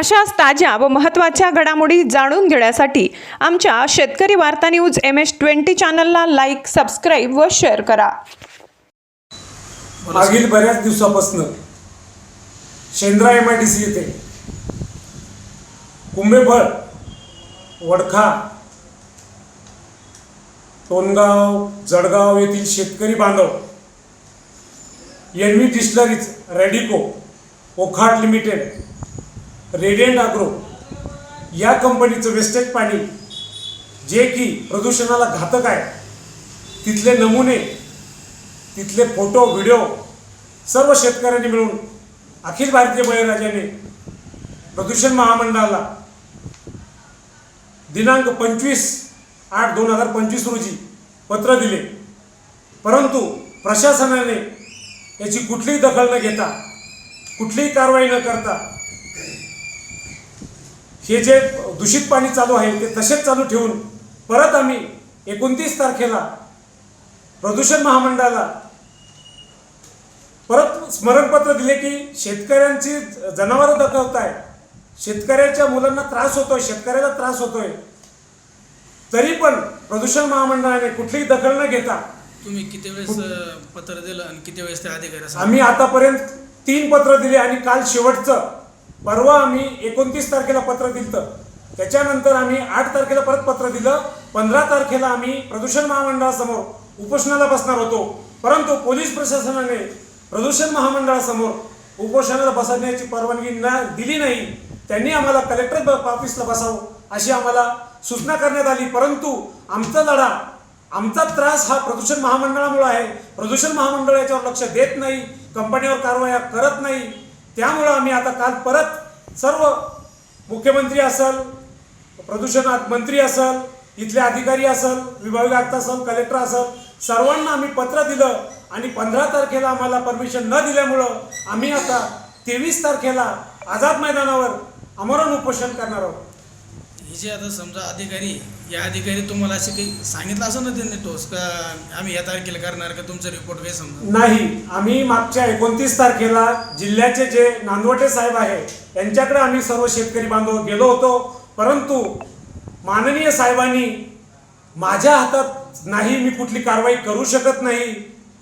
अशाच ताज्या व महत्त्वाच्या घडामोडी जाणून घेण्यासाठी आमच्या शेतकरी वार्ता न्यूज एम एस ट्वेंटी चॅनलला लाईक सबस्क्राईब व शेअर करा. मागील बऱ्याच दिवसापासून Shendra M I D C येथे कुंभेफळ वडखा टोनगाव जळगाव येथील शेतकरी बांधव एन व्ही डिस्टलरीज रेडिको ओखाट लिमिटेड रेडियंट आग्रो या कंपनीचं वेस्टेज पाणी जे की प्रदूषणाला घातक आहे तिथले नमुने तिथले फोटो व्हिडिओ सर्व शेतकऱ्यांनी मिळून अखिल भारतीय बळीराजाने प्रदूषण महामंडळाला दिनांक पंचवीस आठ दोन हजार पंचवीस रोजी पत्र दिले. परंतु प्रशासनाने याची कुठलीही दखल न घेता कुठलीही कारवाई न करता हे जे दूषित पाणी चालू आहे ते तसेच चालू ठेवून परत आम्ही एकोणतीस तारखेला प्रदूषण महामंडळाला परत स्मरणपत्र दिले की शेतकऱ्यांची जनावरं दखवत आहे शेतकऱ्याच्या मुलांना त्रास होतोय शेतकऱ्याला त्रास होतोय. तरी पण प्रदूषण महामंडळाने कुठलीही दखल न घेता तुम्ही किती वेळेस पत्र दिलं आणि किती वेळेस ते अधिकारी आम्ही आतापर्यंत तीन पत्र दिले आणि काल शेवटचं परवा आम्ही एकोणतीस तारखेला पत्र दिलं त्याच्यानंतर आम्ही आठ तारखेला परत पत्र दिलं. पंधरा तारखेला आम्ही प्रदूषण महामंडळासमोर उपोषणाला बसणार होतो. परंतु पोलीस प्रशासनाने प्रदूषण महामंडळासमोर उपोषणाला बसण्याची परवानगी ना दिली नाही. त्यांनी आम्हाला कलेक्टर ब- ऑफिसला बसावं अशी आम्हाला सूचना करण्यात आली. परंतु आमचा लढा आमचा त्रास हा प्रदूषण महामंडळामुळे आहे. प्रदूषण महामंडळ याच्यावर लक्ष देत नाही. कंपनीवर कारवाया करत नाही. त्यामुळं आम्ही आता काल परत सर्व मुख्यमंत्री असल प्रदूषण मंत्री असल इथले अधिकारी असल विभागीय आयुक्त असल कलेक्टर असल सर्वांना आम्ही पत्र दिलं आणि पंधरा तारखेला आम्हाला परमिशन न दिल्यामुळं आम्ही आता तेवीस तारखेला आझाद मैदानावर आमरण उपोषण करणार आहोत. हे जे आता समजा अधिकारी या अधिकारी तुम्हाला असे काही सांगितलं असं ना त्यांनी टोस का? आम्ही या तारखेला करणार का? तुमचं रिपोर्ट वे समजा नाही आम्ही मागच्या एकोणतीस तारखेला जिल्ह्याचे जे नांदवटे साहेब आहे यांच्याकडे आम्ही सर्व शेतकरी बांधव गेलो होतो. परंतु माननीय साहेबांनी माझ्या हातात नाही मी कुठली कारवाई करू शकत नाही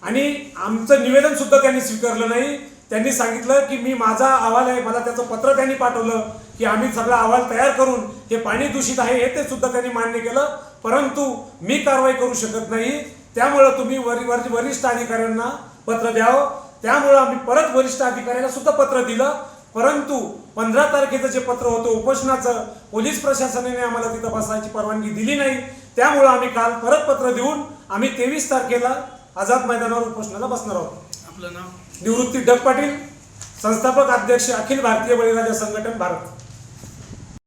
आणि आमचं निवेदन सुद्धा त्यांनी स्वीकारलं नाही. त्यांनी सांगितलं की मी माझा अहवाल आहे मला त्याचं पत्र त्यांनी पाठवलं की आम्ही सगळा अहवाल तयार करून हे पाणी दूषित आहे हे ते सुद्धा त्यांनी मान्य केलं. परंतु मी कारवाई करू शकत नाही. त्यामुळं तुम्ही वरी वर वरिष्ठ अधिकाऱ्यांना पत्र द्यावं. त्यामुळं आम्ही परत वरिष्ठ अधिकाऱ्याला सुद्धा पत्र दिलं. परंतु पंधरा तारखेचं जे पत्र होतं उपोषणाचं पोलीस प्रशासनाने आम्हाला तिथं बसायची परवानगी दिली नाही. त्यामुळं आम्ही काल परत पत्र देऊन आम्ही तेवीस तारखेला आझाद मैदानावर उपोषणाला बसणार आहोत. आपलं नाव. निवृत्ती डग पाटील संस्थापक अध्यक्ष अखिल भारतीय बळीराजा संघटन भारत.